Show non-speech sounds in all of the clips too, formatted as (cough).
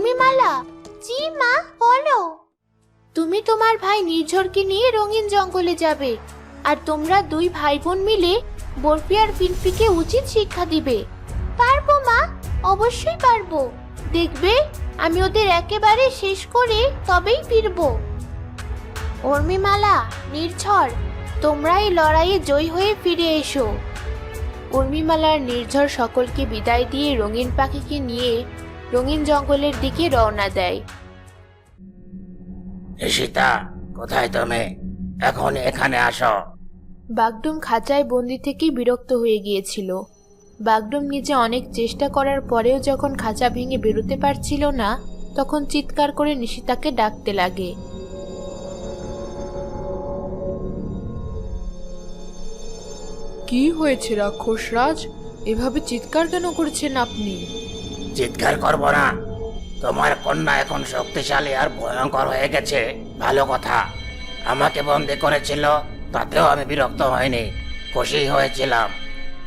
উর্মিমালা জি মা বলো। তুমি তোমার ভাই নির্ঝরকে নিয়ে রঙিন জঙ্গলে যাবে আর তোমরা দুই ভাই বোন মিলে বরফি আর ফিনফিকে উচিত শিক্ষা দিবে। পারব মা অবশ্যই পারব। দেখবে আমি ওদের একেবারে শেষ করে তবেই ফিরবো। উর্মিমালা নির্ঝর তোমরা এই লড়াইয়ে জয়ী হয়ে ফিরে এসো। উর্মিমালার নির্ঝর সকলকে বিদায় দিয়ে রঙিন পাখিকে নিয়ে রঙিন জঙ্গলের দিকে রওনা দেয়। ঈশিতা কোথায় তুমি? এখন এখানে আসো। বাগডুম খাঁচায় বন্দি থেকে বিরক্ত হয়ে গিয়েছিল। বাগডুম নিজে অনেক চেষ্টা করার পরেও যখন খাঁচা ভেঙে বেরোতে পারছিল না তখন চিৎকার করে নিশিতাকে ডাকতে লাগে। কি হয়েছে রাক্ষস রাজ এভাবে চিৎকার কেন করছেন আপনি? চিৎকার করব না। তোমার কন্যা এখন শক্তিশালী আর ভয়ঙ্কর হয়ে গেছে। ভালো কথা। আমাকে বন্দি করেছিল, তাতেও আমি বিরক্ত হইনি। খুশি হয়েছিলাম।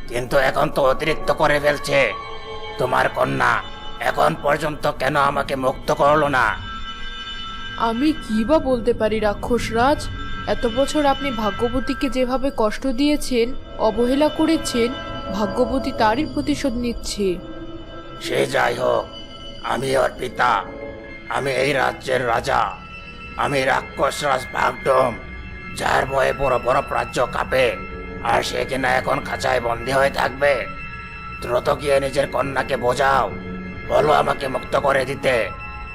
কিন্তু এখন তো অতিরিক্ত করে ফেলছে। তোমার কন্যা এখন পর্যন্ত কেন আমাকে মুক্ত করল না? আমি কি বা বলতে পারি রাক্ষস রাজ এত বছর আপনি ভাগ্যবতীকে যেভাবে কষ্ট দিয়েছেন, অবহেলা করেছেন, ভাগ্যবতী তারই প্রতিশোধ নিচ্ছে। সে যাই হোক আমি ওর পিতা। আমি এই রাজ্যের রাজা। আমি রাক্ষস রাজ ভাগডম, যার ভয়ে বড় বড় রাজ্য কাঁপে, আর সে কিনা এখন খাঁচায় বন্দি হয়ে থাকবে। দ্রুত গিয়ে নিজের কন্যাকে বোঝাও। বলো আমাকে মুক্ত করে দিতে।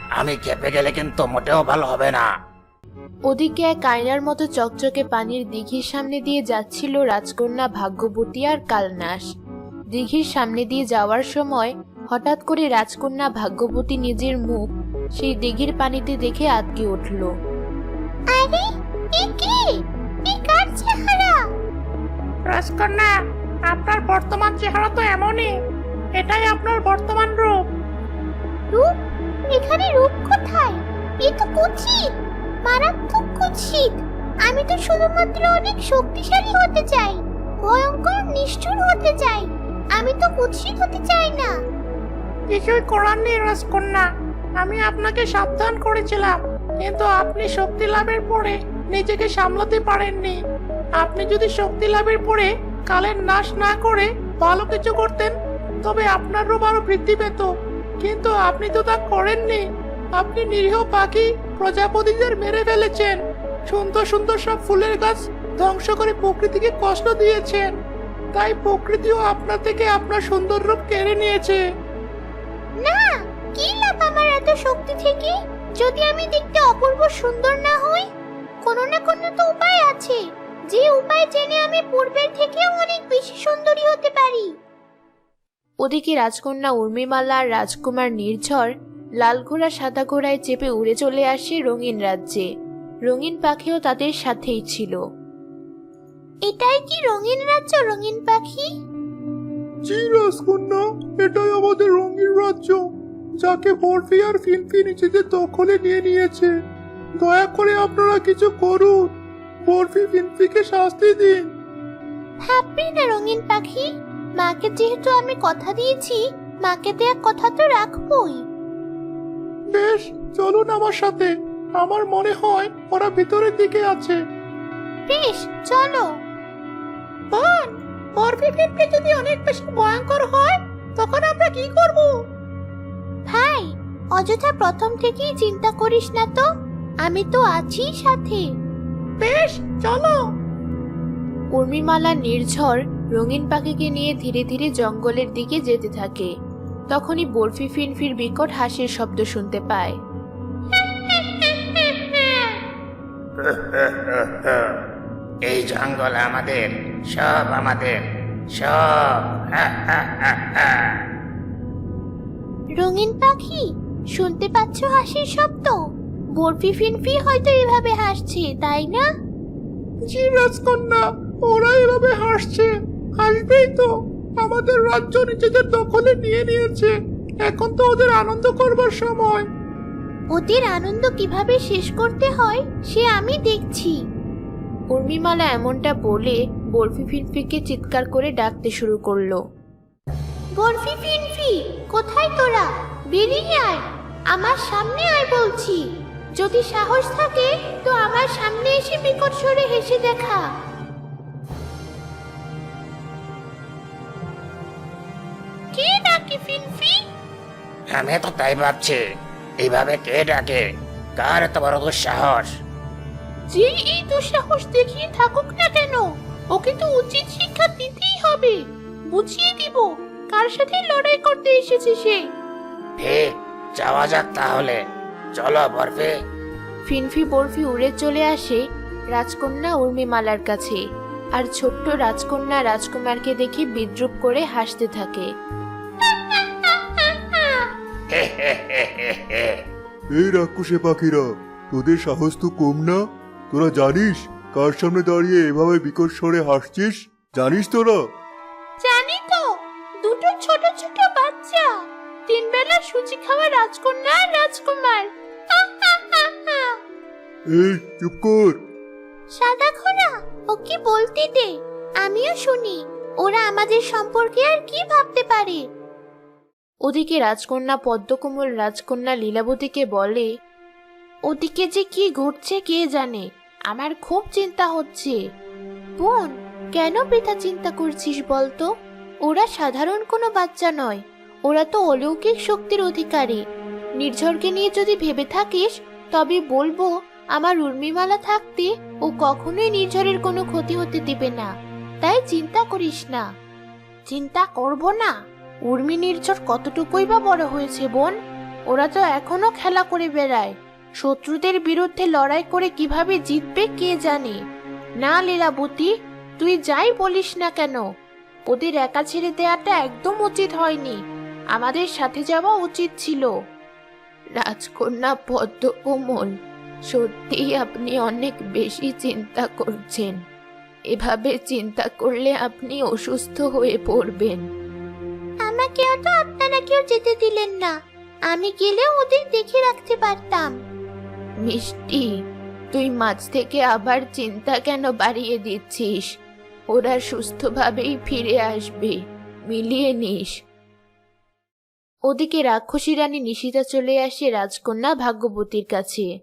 আমি খেপে গেলে কিন্তু মোটেও ভালো হবে না। ওদিকে এক আয়নার মতো চকচকে পানির দিঘির সামনে দিয়ে যাচ্ছিল রাজকন্যা ভাগ্যবতী আর কালনাস দিঘির সামনে দিয়ে যাওয়ার সময় হঠাৎ করে রাজকন্যা ভাগ্যবতী নিজের মুখ সেই দিঘির পানিতে দেখে আটকে উঠল। আরে এ কি? এ কার চেহারা? রাজকন্যা আপনার বর্তমান চেহারা তো এমনই। এটাই আপনার বর্তমান রূপ। রূপ? এখানে রূপ কোথায়? এ তো কুৎসিত মারাত্মক কুৎসিত আমি তো শুধুমাত্র অনেক শক্তিশালী হতে চাই ভয়ঙ্কর নিষ্ঠুর হতে চাই। আমি তো কুৎসিত হতে চাই না। কিছুই করার নেই, রাজকন্যা। আমি আপনাকে সাবধান করেছিলাম, কিন্তু আপনি শক্তি লাভের পরে নিজেকে সামলাতে পারেননি। আপনি যদি শক্তি লাভের পরে কালের নাশ না করে ভালো কিছু করতেন, তবে আপনার রূপ আরও বৃদ্ধি পেত। কিন্তু আপনি তো তা করেননি। আপনি নিরীহ পাখি প্রজাপতিদের মেরে ফেলেছেন। সুন্দর সুন্দর সব ফুলের গাছ ধ্বংস করে প্রকৃতিকে কষ্ট দিয়েছেন। তাই প্রকৃতিও আপনার থেকে আপনার সুন্দর রূপ কেড়ে নিয়েছে। কি লাভ আমার এত শক্তি থেকে? যদি আমি দেখতে অপূর্ব সুন্দর না হই কোনো না কোনো তো উপায় আছে। যে উপায় জেনে আমি পূর্বের থেকেও অনেক বেশি সুন্দরী হতে পারি। ওদিকে রাজকন্যা উর্মিমালা আর রাজকুমার নির্ঝর লাল ঘোড়া সাদা ঘোড়ায় চেপে উড়ে চলে আসে রঙিন রাজ্যে। রঙিন পাখিও তাদের সাথেই ছিল। এটাই কি রঙিন রাজ্য রঙিন পাখি? জি রাজকন্যা এটাই আমাদের রঙিন রাজ্য। যাকে বরফি আর ফিনফি নিজেদের দখলে নিয়ে নিয়েছে দয়া করে আপনারা কিছু করুন। বরফি ফিনফিকে শাস্তি দিন। ভাববি না রঙিন পাখি। মাকে যেহেতু আমি কথা দিয়েছি মাকে দেয়া কথা তো রাখবই। বেশ চলুন আমার সাথে। আমার মনে হয় ওরা ভিতরের দিকে আছে। বেশ চলো। বোন বরফি ফিনফি যদি অনেক বেশি ভয়ঙ্কর হয় তখন আমরা কি করব? ভাই অযথা প্রথম থেকেই চিন্তা করিস না তো। আমি তো আছি সাথে। বেশ চলো। উর্মিমালা নির্ঝর রঙিন পাখিকে নিয়ে ধীরে ধীরে জঙ্গলের দিকে যেতে থাকে। তখনই বরফি ফিনফির বিকট হাসির শব্দ শুনতে পায়। (laughs) এই জঙ্গল আমাদের সব আমাদের সব। (laughs) রঙিন পাখি? শুনতে পাচ্ছ হাসির শব্দ? বরফি ফিনফি হয়তো এভাবে হাসছে তাই না? জি রাজকন্যা ওরা এভাবে হাসছে। হাসবেই তো। আমাদের রাজ্য নিজেদের দখলে নিয়ে নিয়েছে। এখন তো ওদের আনন্দ করবার সময়। ওদের আনন্দ কীভাবে শেষ করতে হয় সে আমি দেখছি। উর্মিমালা এমনটা বলে বরফি ফিনফিকে চিৎকার করে ডাকতে শুরু করল। বরফি ফিনফি কোথায় তোরা? বেরিয়ে আয়। আমার সামনে আয় বলছি। যদি সাহস থাকে তো আমার সামনে এসে বিকট স্বরে হেসে দেখা। কে ডাকে ফিনফি আমি তো তাই ভাবছি। এইভাবে কে ডাকে? কার এত বড় দুঃসাহস? যে এই দুঃসাহস দেখিয়ে থাকুক না কেন ওকে তো উচিত শিক্ষা দিতেই হবে। বুঝিয়ে দিব। কার সাথে লড়াই করতে এসেছে সে? ঠিক যাওয়া যাক তাহলে। চলো বরফি। ফিনফি বরফি উড়ে চলে আসে রাজকন্যা উর্মিমালার কাছে। আর ছোট্ট রাজকন্যা রাজকুমারকে দেখে বিদ্রুপ করে হাসতে থাকে। এই রাক্ষসে পাখিরা তোদের সাহস তো কম না? তোরা জানিস কার সামনে দাঁড়িয়ে এভাবে বিকট স্বরে হাসছিস? জানিস তোরা? রাজকন্যা আর রাজকুমার। এই চুপ কর। সাদা ঘোড়া ওকে বলতে দে আমিও শুনি ওরা আমাদের সম্পর্কে আর কি ভাবতে পারে? ওদিকে রাজকন্যা পদ্মকমল রাজকন্যা লীলাবতীকে বলে ওদিকে যে কি ঘটছে কে জানে? আমার খুব চিন্তা হচ্ছে। বোন কেন বৃথা চিন্তা করছিস বলতো? ওরা সাধারণ কোনো বাচ্চা নয়। ওরা তো অলৌকিক শক্তির অধিকারী। নির্ঝরকে নিয়ে যদি ভেবে থাকিস, তবে বলব, আমার উর্মিমালা থাকতে ও কখনোই নির্ঝরের কোনো ক্ষতি হতে দিবে না। তাই চিন্তা করিস না। চিন্তা করব না? উর্মি নির্ঝর কতটুকুই বা বড় হয়েছে বোন? ওরা তো এখনও খেলা করে বেড়ায়। শত্রুদের বিরুদ্ধে লড়াই করে কীভাবে জিতবে কে জানে? না লীলাবতী, তুই যাই বলিস না কেন? ওদের একা ছেড়ে দেওয়াটা একদম উচিত হয়নি। আমাদের সাথে যাওয়া উচিত ছিল। রাজকন্যা পদ্মকমল সত্যিই আপনি অনেক বেশি চিন্তা করছেন। এভাবে চিন্তা করলে আপনি অসুস্থ হয়ে পড়বেন। আমাকেও তো আপনারা কেউ যেতে দিলেন না। আমি গেলেও ওদের দেখে রাখতে পারতাম। মিষ্টি তুই মাঝ থেকে আবার চিন্তা কেন বাড়িয়ে দিচ্ছিস? ওরা সুস্থভাবেই ফিরে আসবে। মিলিয়ে নিস। ওদিকে রাক্ষসী রানী নিশিতা চলে আসে রাজকন্যা ভাগ্যবতীর কাছে।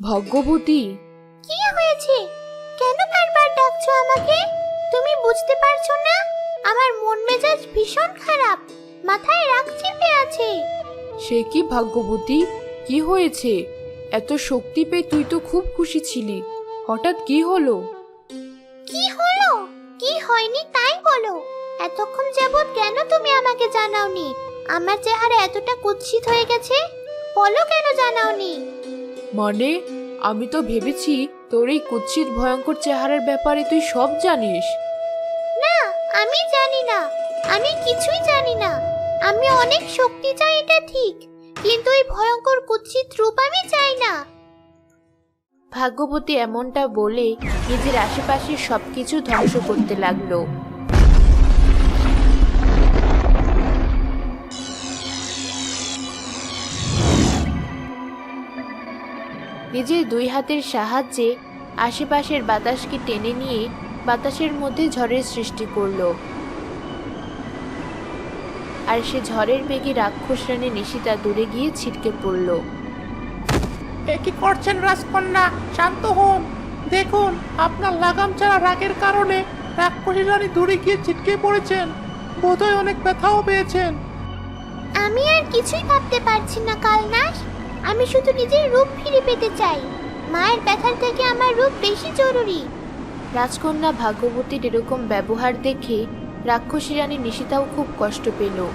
ভাগ্যবতী? কি হয়েছে? কেন বারবার ডাকছো আমাকে? তুমি বুঝতে পারছ না? আমার মন মেজাজ ভীষণ খারাপ। মাথায় রাগ চেপে আছে। সে কি ভাগ্যবতী? কি হয়েছে? এত শক্তি পেয়ে তুই তো খুব খুশি ছিলি। হঠাৎ কি হলো? কি হলো? কি হয়নি তাই বলো। এতক্ষণ যাবৎ কেন তুমি আমাকে জানাওনি? আমার চেহারা এতটা কুৎসিত হয়ে গেছে? বলো কেন জানাওনি? মানে আমি তো ভেবেছি তোর এই কুৎসিত ভয়ঙ্কর চেহারার ব্যাপারে তুই সব জানিস। না আমি জানি না। আমি কিছুই জানি না। আমি অনেক শক্তি চাই এটা ঠিক। কিন্তু এই ভয়ঙ্কর কুৎসিত রূপ আমি চাই না। ভাগ্যবতী এমনটা বলে নিজের আশেপাশের সবকিছু ধ্বংস করতে লাগল। নিজের দুই হাতের সাহায্যে আশেপাশের বাতাসকে টেনে নিয়ে বাতাসের মধ্যে ঝড়ের সৃষ্টি করল। আর সে ঝড়ের বেগে রাক্ষস রানী নিশিতা দূরে গিয়ে ছিটকে পড়ল। কি করছেন রাজকন্যা? শান্ত হন। দেখুন আপনার লাগাম ছাড়া রাগের কারণে রাক্ষসী রানী দূরে গিয়ে ছিটকে পড়েছেন। বোধহয় অনেক ব্যথাও পেয়েছেন। আমি আর কিছুই ভাবতে পারছি না কালনাশ। আমি শুধু নিজের রূপ ফিরে পেতে চাই। মায়ের ব্যথার থেকে আমার রূপ বেশি জরুরি। রাজকন্যা ভাগ্যবতীর এরকম ব্যবহার দেখে রাক্ষসী রানী নিশিতাও খুব কষ্ট পেল।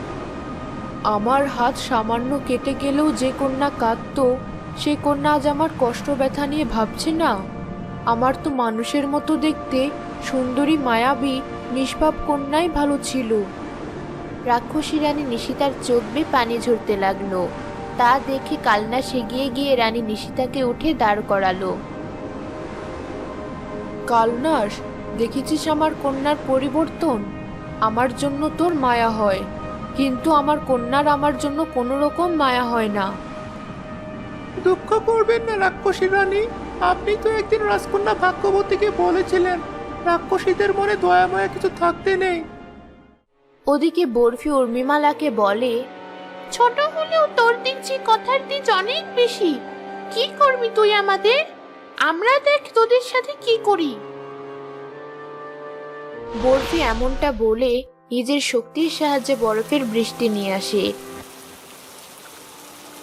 আমার হাত সামান্য কেটে গেলেও যে কন্যা কাঁদতো, সে কন্যা আজ আমার কষ্ট ব্যথা নিয়ে ভাবছে না? আমার তো মানুষের মতো দেখতে সুন্দরী, মায়াবী, নিষ্পাপ কন্যাই ভালো ছিল। রাক্ষসী রানী নিশিতার চোখ বেয়ে পানি ঝরতে লাগল। তা দেখে কালনা সেগিয়ে গিয়ে রানী নিশিতাকে উঠে দাঁড় করালো। কালনাস দেখেছিস আমার কন্যার পরিবর্তন? আমার জন্য তোর মায়া হয়। কিন্তু আমার কন্যার আমার জন্য কোনো রকম মায়া হয় না। দুঃখ করবেন না রাক্ষসী রানী। আপনি তো একদিন রাজকন্যা ভাগ্যবতীকে বলেছিলেন রাক্ষসীদের মনে দয়াময়া কিছু থাকতে নেই। ওদিকে বরফি উর্মিমালাকে বলে ছোট হলেও তোর দেখছি কথার দিক অনেক বেশি। কি করবি তুই আমাদের? আমরা দেখ তোদের সাথে কি করি। বরফি এমনটা বলে নিজের শক্তির সাহায্যে বরফের বৃষ্টি নিয়ে আসে।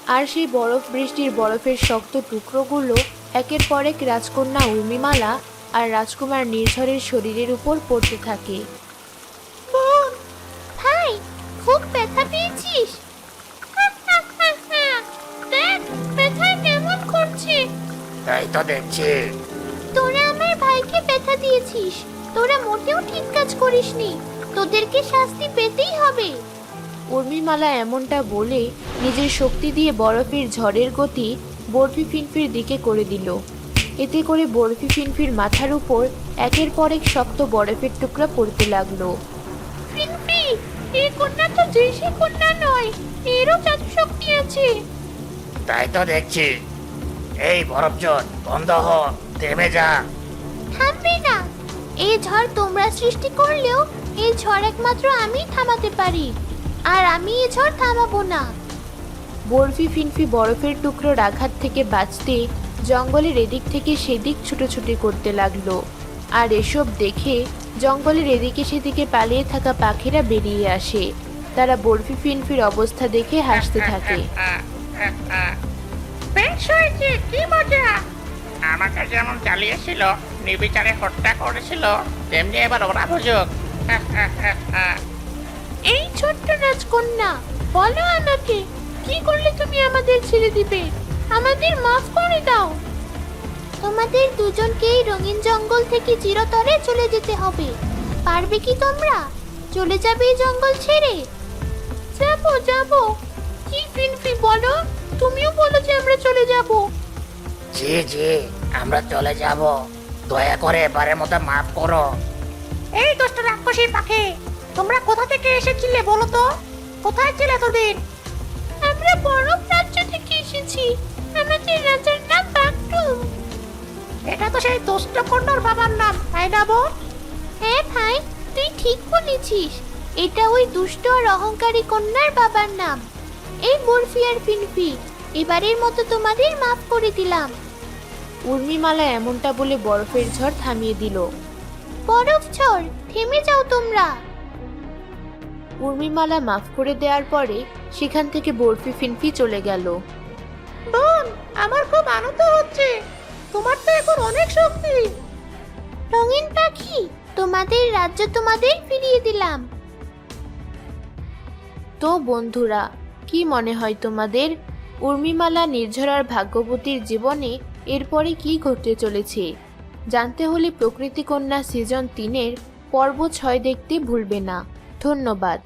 আর সেই বরফ বৃষ্টির বরফের শক্ত টুকরোগুলো একের পর এক রাজকন্যা উর্মিমালা আর রাজকুমার নির্ঝরের শরীরের উপর পড়তে থাকে। তাই তো তোরা আমার ভাইকে ব্যথা দিয়েছিস। তোরা মোটেও ঠিক কাজ করিসনি। তোদেরকে শাস্তি পেতেই হবে। উর্মিমালা এমনটা বলে নিজের শক্তি দিয়ে বরফের ঝড়ের গতি বরফি ফিনফির দিকে করে দিল। এতে করে বরফি ফিনফির মাথার উপর একের পর এক শক্ত বরফের টুকরা পড়তে লাগল। ফিনফি এই কন্যা তো যে সে কন্যা নয় এরও জাদু শক্তি আছে। তাই তো দেখছি। এই বরফজট বন্ধ হ থেমে যা। থামবে না। এই ঝড় তোমরা সৃষ্টি করলেও এই ঝড় একমাত্র আমি থামাতে পারি। আর আমি এই ঝড় থামাবো না। বরফি ফিনফি বরফের টুকরোর আঘাত থেকে বাঁচতে জঙ্গলের এদিক থেকে সেদিক ছুটোছুটি করতে লাগল। আর এসব দেখে জঙ্গলের এদিকে সেদিকে পালিয়ে থাকা পাখিরা বেরিয়ে আসে। তারা বরফি ফিনফির অবস্থা দেখে হাসতে থাকে। (laughs) বেশ হয়েছে কি মজা। আমাকে যেমন চালিয়েছিল নির্বিচারে হত্যা করেছিল তেমনি এবার ওরা বুঝুক (laughs) এই ছোট্ট রাজকন্যা বলো আমাকে কি করলে তুমি আমাদের ছেড়ে দিবে? আমাদের মাফ করে দাও। তোমাদের দুজনকেই রঙিন জঙ্গল থেকে চিরতরে চলে যেতে হবে। পারবে কি তোমরা? চলে যাবে এই জঙ্গল ছেড়ে? যাব যাব। কি ফিনফি বলো? তুমিও বলো যে আমরা চলে যাব। জি জি আমরা চলে যাব। দয়া করে এবারের মতো মাফ করো। এই দুষ্ট রাক্ষসী পাখি তোমরা কোথা থেকে এসেছিলে বলো তো? কোথায় ছিলে তোদের আমরা বরফ রাজ্য থেকে এসেছি। আমাদের রাজার নাম বাগডুম এটা তো সেই দুষ্ট কন্যার বাবার নাম তাই না বোন? হ্যাঁ ভাই তুই ঠিক বলেছিস। এটা ওই দুষ্ট আর অহংকারী কন্যার বাবার নাম। এই বরফি আর ফিনফি এবারের মতো তোমাদের মাফ করে দিলাম। উর্মিমালা এমনটা বলে বরফের ঝড় থামিয়ে দিল। বরফ ঝড় থেমে যাও তোমরা। উর্মিমালা মাফ করে দেওয়ার পরে সেখান থেকে বরফি ফিনফি চলে গেল। বোন আমার খুব আনন্দ হচ্ছে। তোমার তো এখন অনেক শক্তি। রঙিন পাখি তোমাদের রাজ্য তোমাদের ফিরিয়ে দিলাম। তো বন্ধুরা কি মনে হয় তোমাদের? উর্মিমালা নির্ঝরার ভাগ্যবতীর জীবনে এরপরে কি ঘটতে চলেছে? জানতে হলে প্রকৃতিকন্যা সিজন তিনের পর্ব ছয় দেখতে ভুলবে না। ধন্যবাদ।